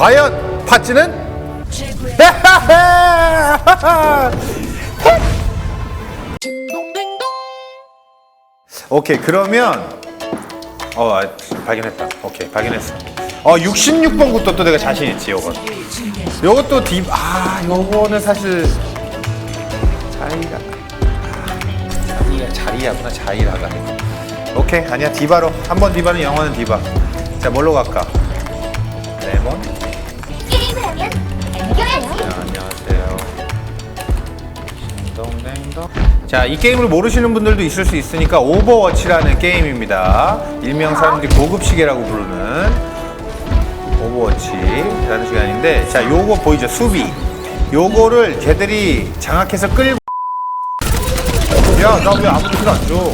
과연 파찌는? 오케이 그러면 어 아, 발견했다. 오케이 발견했어. 어 66번부터 또 내가 자신 있지 요건. 요것도 딥아 요거는 사실 자리가 자리가 자리야구나 자리라가. 오케이 아니야 디바로. 한 번 디바는 영원한 디바. 자 뭘로 갈까? 레몬 네, 안녕하세요. 딩동댕동. 자, 이 게임을 모르시는 분들도 있을 수 있으니까 오버워치라는 게임입니다. 일명 사람들이 고급 시계라고 부르는 오버워치라는 시간인데, 자, 요거 보이죠? 수비. 요거를 걔들이 장악해서 끌고. 야, 나 왜 아무도 킬안 줘?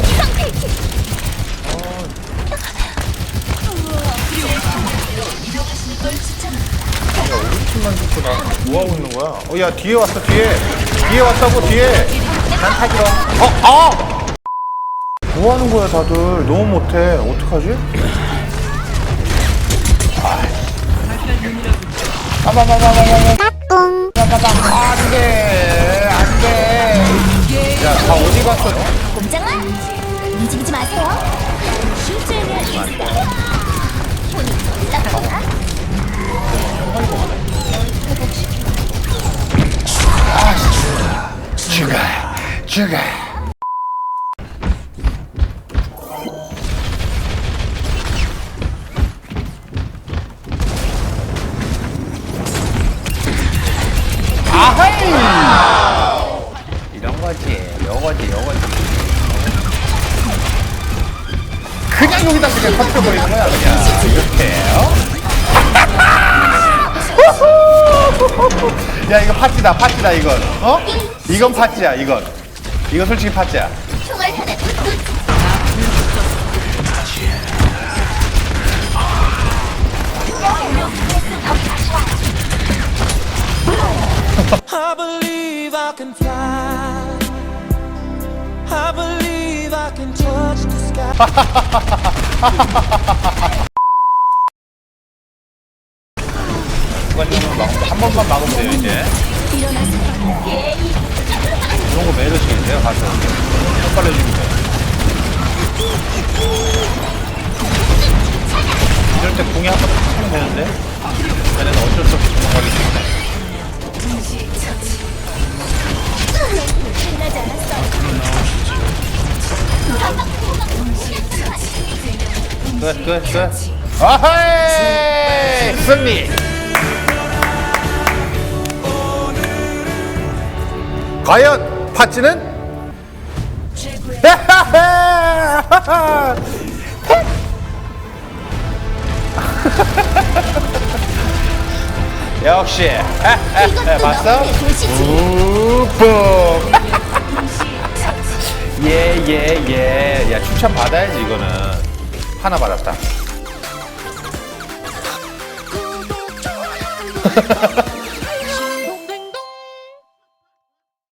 뭐 하고 있는 거야? 어, 야, 뒤에 왔어, 뒤에. 뒤에 왔다고, 뒤에. 난 타기로. 어, 아! 뭐 하는 거야, 다들? 너무 못해. 어떡하지? 아. 아마마마마마마. 안 돼, 안 돼. 야, 다 어디 갔어? 꼼짝마. 움직이지 마세요. 실제는 있어요. 손이 올라가 죽어. 아하이! 이런 거지, 요거지, 요거지. 그냥 여기다 그냥 터뜨려버리는 거야, 그냥. 이렇게, 어? 야, 이거 파찌다, 파찌다, 이건. 어? 이건 파찌야, 이건. 이거 솔직히 파찌야. 총알 하나 놓치. I believe I can fly. I believe I can touch the sky. 한 번만 막으면 돼요, 이제. 시겠네요 가서. 헛발로 해주면 돼요. 이럴 때 궁에 한번 탁 되는데. 얘는 어쩔 수 없이 도망가기 때문에. 끝, 끝, 끝. 아하이! 승리! 과연 파찌는? 역시. 이것도 봤어? 너의 도시지. 우뽕. 예예 예. 야 추천 받아야지 이거는. 하나 받았다